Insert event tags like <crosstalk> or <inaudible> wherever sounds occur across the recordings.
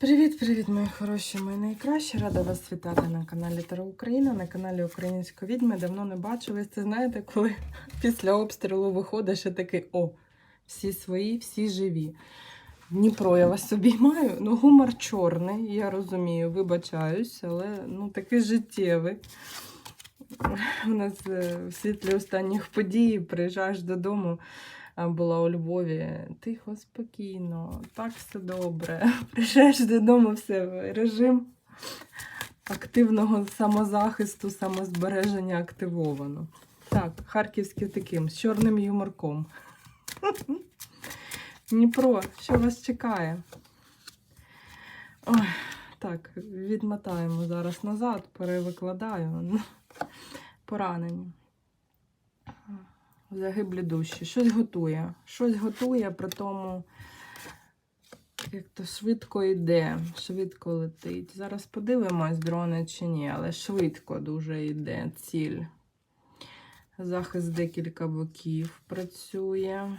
Привіт-привіт, мої хороші, мої найкращі. Рада вас вітати на каналі Таро Україна, на каналі Української відьми. Давно не бачились. Це знаєте, коли <laughs> після обстрілу виходиш і такий о, всі свої, всі живі. Дніпро, я вас обіймаю. Ну, гумор чорний, я розумію, вибачаюсь, але ну такий життєвий. У нас е, в світлі останніх подій приїжджаєш додому. Була у Львові. Тихо, спокійно, так все добре. <laughs> Приїжджаєш додому, все, режим активного самозахисту, самозбереження активовано. Так, харківський таким, з чорним юморком. <laughs> Дніпро, що вас чекає? Ой, так, відмотаємо зараз назад, перевикладаю. Поранені. Загиблі душі. Щось готує. Щось готує, при тому, як то швидко йде, швидко летить. Зараз подивимось, дрони чи ні, але швидко дуже йде ціль. Захист декілька боків працює.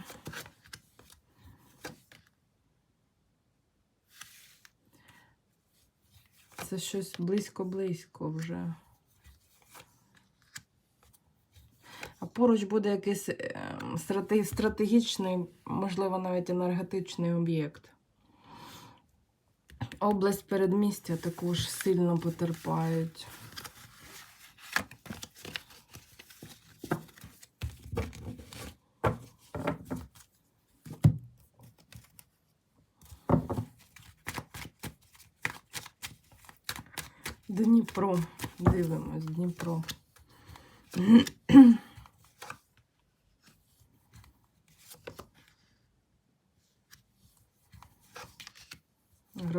Це щось близько-близько вже. Поруч буде якийсь е, стратегічний, можливо, навіть енергетичний об'єкт. Область передмістя також сильно потерпають. Дніпро. Дивимось, Дніпро.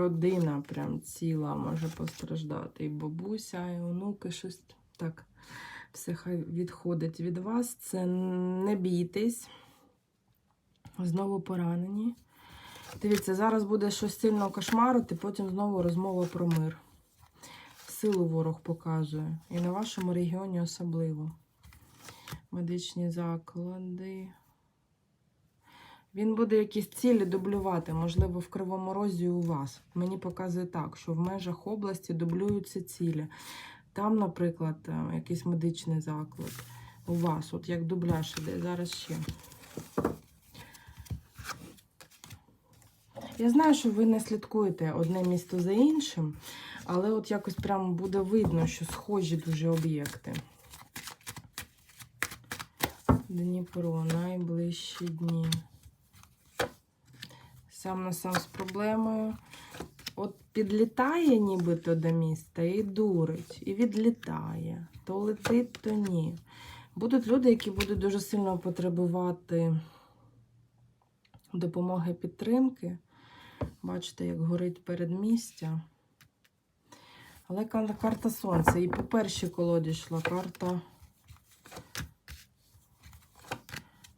Родина прям ціла може постраждати. І бабуся, і онуки щось так. Все хай відходить від вас. Це не бійтесь. Знову поранені. Дивіться, зараз буде щось сильно кошмарити, потім знову розмова про мир. Силу ворог показує. І на вашому регіоні особливо. Медичні заклади. Він буде якісь цілі дублювати, можливо, в Кривому Розі у вас. Мені показує так, що в межах області дублюються цілі. Там, наприклад, е, якийсь медичний заклад. У вас, от як дубляж іде, зараз ще. Я знаю, що ви не слідкуєте одне місто за іншим, але от якось прямо буде видно, що схожі дуже об'єкти. Дніпро, найближчі дні. Сам на сам з проблемою. От підлітає нібито до міста і дурить, і відлітає. То летить, то ні. Будуть люди, які будуть дуже сильно потребувати допомоги підтримки. Бачите, як горить передмістя. Але карта сонця. І по першій колоді йшла карта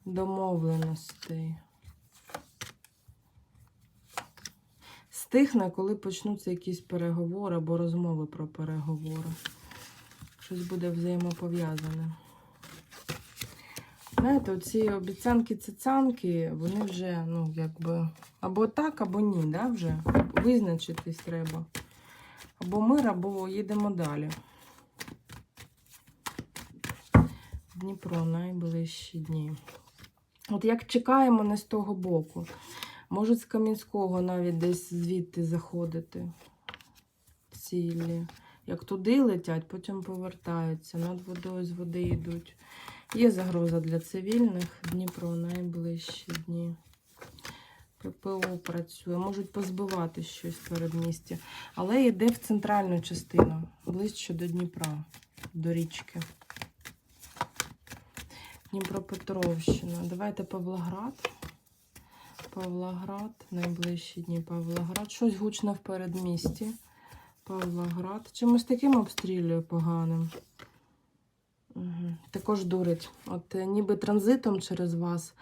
домовленостей. Стихне, коли почнуться якісь переговори або розмови про переговори. Щось буде взаємопов'язане. Знаєте, оці обіцянки цицянки, вони вже, ну, якби, або так, або ні, да, вже визначитись треба. Або мир, або їдемо далі. Дніпро, найближчі дні. От як чекаємо не з того боку. Можуть з Кам'янського навіть десь звідти заходити. Цілі. Як туди летять, потім повертаються. Над водою з води йдуть. Є загроза для цивільних. Дніпро найближчі дні. ППО працює. Можуть позбивати щось в передмісті. Але йде в центральну частину, ближче до Дніпра, до річки. Дніпропетровщина. Давайте Павлоград. Павлоград, найближчі дні Павлоград. Щось гучне в передмісті. Павлоград. Чимось таким обстрілює поганим. Також дурить. От е, ніби транзитом через вас,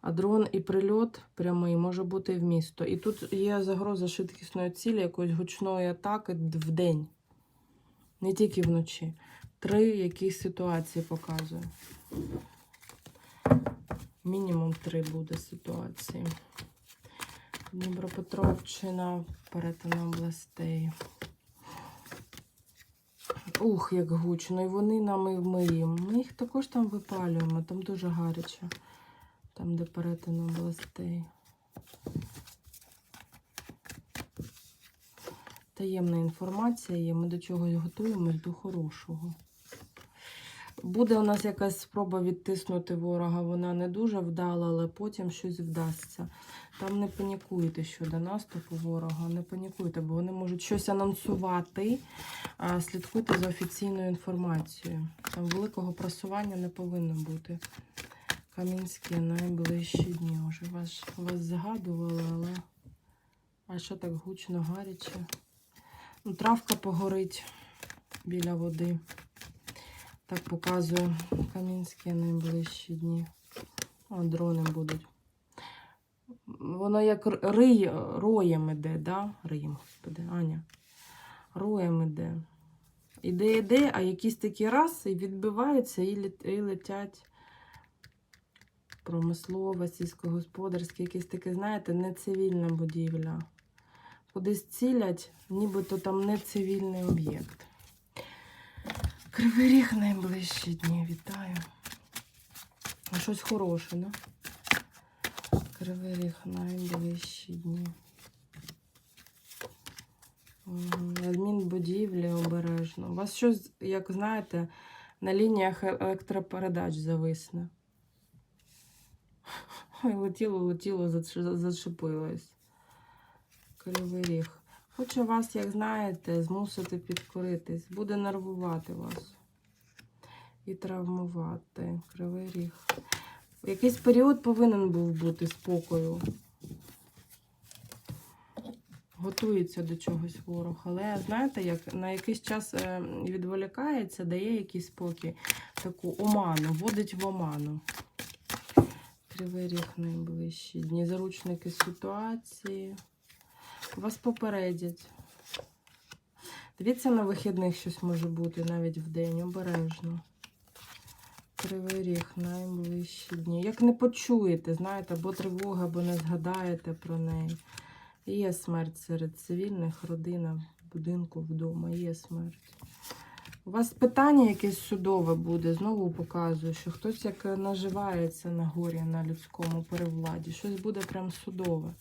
а дрон і прильот прямий може бути в місто. І тут є загроза швидкісної цілі, якоїсь гучної атаки в день. Не тільки вночі. Три якісь ситуації показує. Мінімум три буде ситуації. Дніпропетровщина, перетин областей. Ух, як гучно. І вони нам і вмиємо. Ми їх також там випалюємо, там дуже гаряче. Там, де перетин областей. Таємна інформація є, ми до чогось готуємось до хорошого. Буде у нас якась спроба відтиснути ворога, вона не дуже вдала, але потім щось вдасться. Там не панікуйте щодо наступу ворога, не панікуйте, бо вони можуть щось анонсувати. А слідкуйте за офіційною інформацією. Там великого просування не повинно бути. Камінські найближчі дні. Вже вас, вас згадували, але а що так гучно, гаряче? Ну, травка погорить біля води. Так показує Камінські найближчі дні. О, дрони будуть. Воно як рий, роєм іде, да? Рим, господи, Аня. Роєм іде. Іде, іде, а якісь такі раз і відбиваються і, летять. Промислова, сільськогосподарська, якісь таке, знаєте, не цивільна будівля. Кудись цілять, нібито там не цивільний об'єкт. Кривий ріг найближчі дні. Вітаю. А щось хороше, да? Кривий ріг найближчі дні. Адмінбудівлі обережно. У вас щось, як знаєте, на лініях е- електропередач зависне. <laughs> Ой, летіло, летіло, зач- зачепилось. Кривий ріг. Хоче вас, як знаєте, змусити підкоритись. Буде нервувати вас. І травмувати. Кривий ріг. Якийсь період повинен був бути спокою. Готується до чогось ворог. Але знаєте, як на якийсь час е, відволікається, дає якийсь спокій, таку оману, вводить в оману. Кривий ріг найближчі дні. Заручники ситуації. Вас попередять. Дивіться, на вихідних щось може бути навіть в день, обережно. Кривий ріг найближчі дні. Як не почуєте, знаєте, або тривога, або не згадаєте про неї. Є смерть серед цивільних, родина, будинку, вдома, є смерть. У вас питання якесь судове буде, знову показую, що хтось як наживається на горі на людському перевладі. Щось буде прям судове.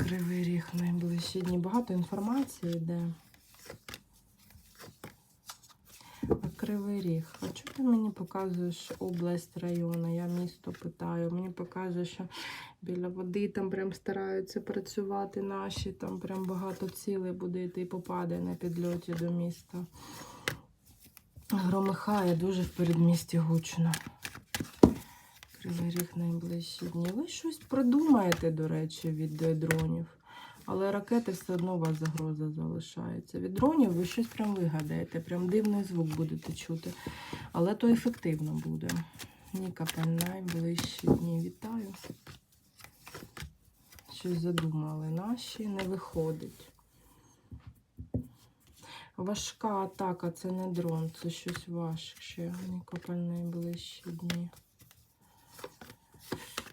Кривий ріг найближчі дні. Багато інформації йде. Кривий ріг. А чого ти мені показуєш область району? Я місто питаю. Мені показує, що біля води там прям стараються працювати наші, там прям багато цілей буде йти попаде на підльоті до міста. Громихає дуже в передмісті гучно. Кривий найближчі дні. Ви щось придумаєте, до речі, від е, дронів. Але ракети все одно у вас загроза залишається. Від дронів ви щось прям вигадаєте, прям дивний звук будете чути. Але то ефективно буде. Нікапель найближчі дні. Вітаю. Щось задумали. Наші не виходить. Важка атака це не дрон, це щось важче. Нікопель найближчі дні.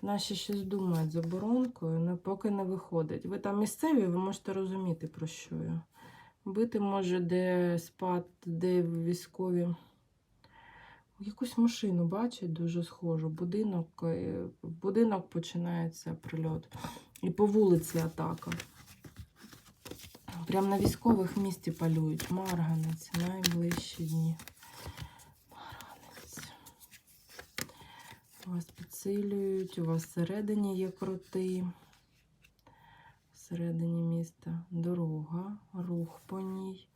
Наші щось думають з оборонкою, але поки не виходить. Ви там місцеві, ви можете розуміти, про що я. Бити може, де спад, де військові. Якусь машину бачать дуже схожу. Будинок, е, будинок починається прильот. І по вулиці атака. Прям на військових місті палюють. Марганець, найближчі дні. Вас підсилюють, у вас всередині є кроти. Всередині міста дорога, рух по ній.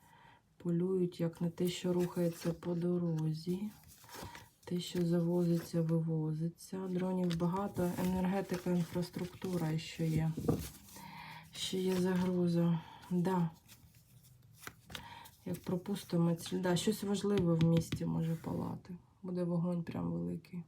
Полюють як на те, що рухається по дорозі. Те, що завозиться, вивозиться. Дронів багато, енергетика, інфраструктура ще є. Ще є загроза. Да. Як пропустимо. Да, щось важливе в місті може палати. Буде вогонь прям великий.